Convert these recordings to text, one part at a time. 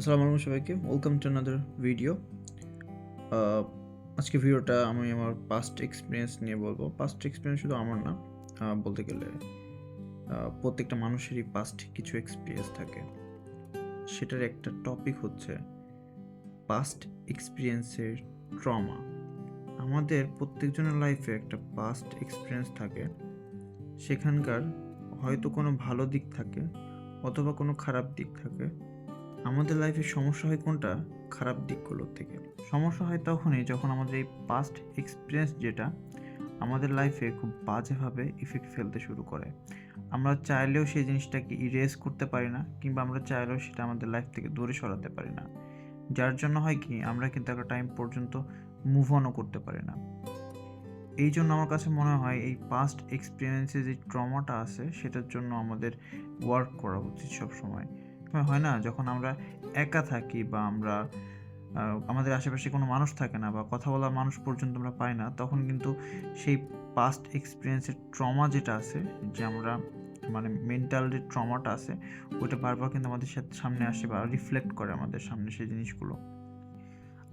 আসসালামু আলাইকুম সবাইকে। ওয়েলকাম টু আনাদার ভিডিও আজকে ভিডিওটা আমি আমার পাস্ট এক্সপিরিয়েন্স নিয়ে বলব। পাস্ট এক্সপিরিয়েন্স শুধু আমার না বলতে গেলে প্রত্যেকটা মানুষেরই পাস্ট কিছু এক্সপিরিয়েন্স থাকে। সেটার একটা টপিক হচ্ছে পাস্ট এক্সপিরিয়েন্সের ট্রমা আমাদের প্রত্যেকজনের লাইফে একটা পাস্ট এক্সপিরিয়েন্স থাকে। সেখানকার হয়তো কোনো ভালো দিক থাকে, অথবা কোনো খারাপ দিক থাকে। আমাদের লাইফে সমস্যা হয় কোনটা? খারাপ দিকগুলোর থেকে। সমস্যা হয় তখনই যখন আমাদের এই পাস্ট এক্সপিরিয়েন্স যেটা আমাদের লাইফে খুব বাজেভাবে ইফেক্ট ফেলতে শুরু করে। আমরা চাইলেও সেই জিনিসটাকে ইরেজ করতে পারি না কিংবা আমরা চাইলেও সেটা আমাদের লাইফ থেকে দূরে সরাতে পারি না। যার জন্য হয় কি, আমরা কিন্তু একটা টাইম পর্যন্ত মুভ অনও করতে পারি না। এই জন্য আমার কাছে মনে হয় এই পাস্ট এক্সপিরিয়েন্সে যে ট্রমাটা আছে, সেটার জন্য আমাদের ওয়ার্ক করা উচিত সব সময় সময় হয় না? যখন আমরা একা থাকি বা আমরা আমাদের আশেপাশে কোনো মানুষ থাকে না বা কথা বলার মানুষ পর্যন্ত আমরা পাই না, তখন কিন্তু সেই পাস্ট এক্সপিরিয়েন্সের ট্রমা যেটা আছে, যে আমরা মানে মেন্টাল যে ট্রমাটা আছে, ওইটা বারবার কিন্তু আমাদের সাথে সামনে আসে বা রিফ্লেক্ট করে আমাদের সামনে সেই জিনিসগুলো।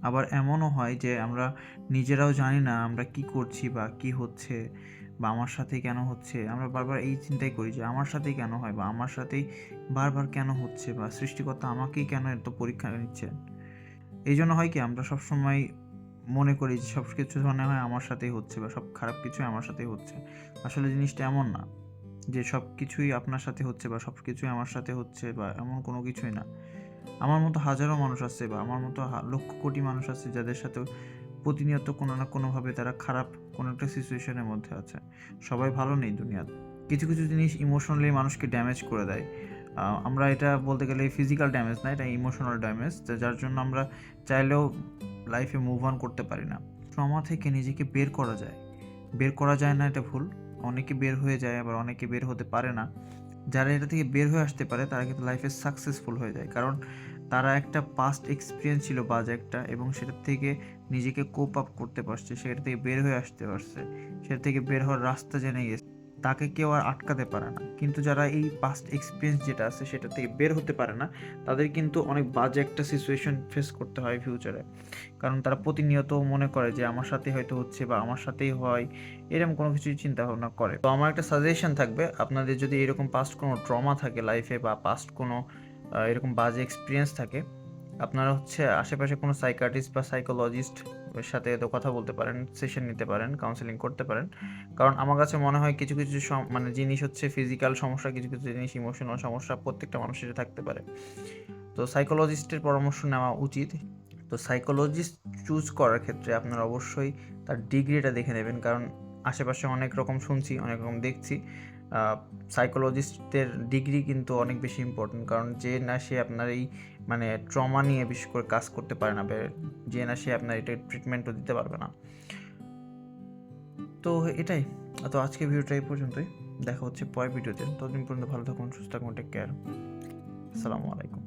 আবার এমনও হয় যে আমরা নিজেরাও জানি না আমরা কি করছি বা কি হচ্ছে বা আমার সাথে কেন হচ্ছে? আমরা বারবার এই চিন্তাই করি যে, আমার সাথেই কেন হয় বা আমার সাথেই বারবার কেন হচ্ছে বা সৃষ্টিকর্তা আমাকেই কেন এত পরীক্ষা নিচ্ছেন এই জন্য হয় কি, আমরা সবসময় মনে করি যে, সব কিছু মনে হয় আমার সাথেই হচ্ছে বা সব খারাপ কিছুই আমার সাথেই হচ্ছে। আসলে জিনিসটা এমন না যে, সব কিছুই আপনার সাথে হচ্ছে বা সব কিছুই আমার সাথে হচ্ছে বা এমন কোনো কিছুই না। আমার মতো হাজারো মানুষ আছে বা আমার মতো লক্ষ কোটি মানুষ আছে যাদের সাথে প্রতিনিয়ত কোনো না কোনোভাবে তারা খারাপ কোনো একটা সিচুয়েশনের মধ্যে আছে। সবাই ভালো নেই দুনিয়াতে কিছু কিছু জিনিস ইমোশনালি মানুষকে ড্যামেজ করে দেয়। আমরা এটা বলতে গেলে ফিজিক্যাল ড্যামেজ না, এটা ইমোশনাল ড্যামেজ যার জন্য আমরা চাইলেও লাইফে মুভ অন করতে পারি না। ট্রমা থেকে নিজেকে বের করা যায়। বের করা যায় না এটা ভুল। অনেকে বের হয়ে যায়, আবার অনেকে বের হতে পারে না। যারা এটা থেকে বের হয়ে আসতে পারে, তারা কিন্তু লাইফে সাকসেসফুল হয়ে যায়। কারণ তারা একটা পাস্ট এক্সপিরিয়েন্স ছিল বাজে একটা এবং সেটার থেকে নিজেকে কোপ আপ করতে পারছে, সেটা থেকে বের হয়ে আসতে পারছে, সেটা থেকে বের হওয়ার রাস্তা জেনে গেছে। তাকে কেউ আর আটকাতে পারে না। কিন্তু যারা এই পাস্ট এক্সপিরিয়েন্স যেটা আছে, সেটা থেকে বের হতে পারে না, তাদের কিন্তু অনেক বাজে একটা সিচুয়েশন ফেস করতে হয় ফিউচারে কারণ তারা প্রতিনিয়ত মনে করে যে, আমার সাথে হয়তো হচ্ছে বা আমার সাথেই হয়। এরকম কোনো কিছু চিন্তা ভাবনা করে। তো আমার একটা সাজেশন থাকবে, আপনাদের যদি এরকম পাস্ট কোনো ট্রমা থাকে লাইফে বা পাস্ট কোনো এরকম বাজে এক্সপিরিয়েন্স থাকে। আপনারা হচ্ছে আশেপাশে কোনো সাইকাটিস্ট বা সাইকোলজিস্ট সাথে তো কথা বলতে পারেন সেশন নিতে পারেন কাউন্সেলিং করতে পারেন। কারণ আমার কাছে মনে হয় কিছু কিছু মানে জিনিস হচ্ছে ফিজিক্যাল সমস্যা, কিছু কিছু জিনিস ইমোশনাল সমস্যা প্রত্যেকটা মানুষের থাকতে পারে। তো সাইকোলজিস্টের পরামর্শ নেওয়া উচিত। তো সাইকোলজিস্ট চুজ করার ক্ষেত্রে আপনারা অবশ্যই তার ডিগ্রিটা দেখে নেবেন। কারণ আশেপাশে অনেক রকম শুনছি, অনেক রকম দেখছি। সাইকোলজিস্টের ডিগ্রি কিন্তু অনেক বেশি ইম্পর্টেন্ট কারণ যে না সে আপনার এই মানে ট্রমা নিয়ে বিশেষ করে কাজ করতে পারে না যে না সে আপনার এটা ট্রিটমেন্টও দিতে পারবে না। তো এটাই, তো আজকে ভিডিওটা এই পর্যন্তই, দেখা হচ্ছে পরের ভিডিওতে, ততদিন পর্যন্ত ভালো থাকুন, সুস্থ থাকুন টেক কেয়ার আসসালামু আলাইকুম।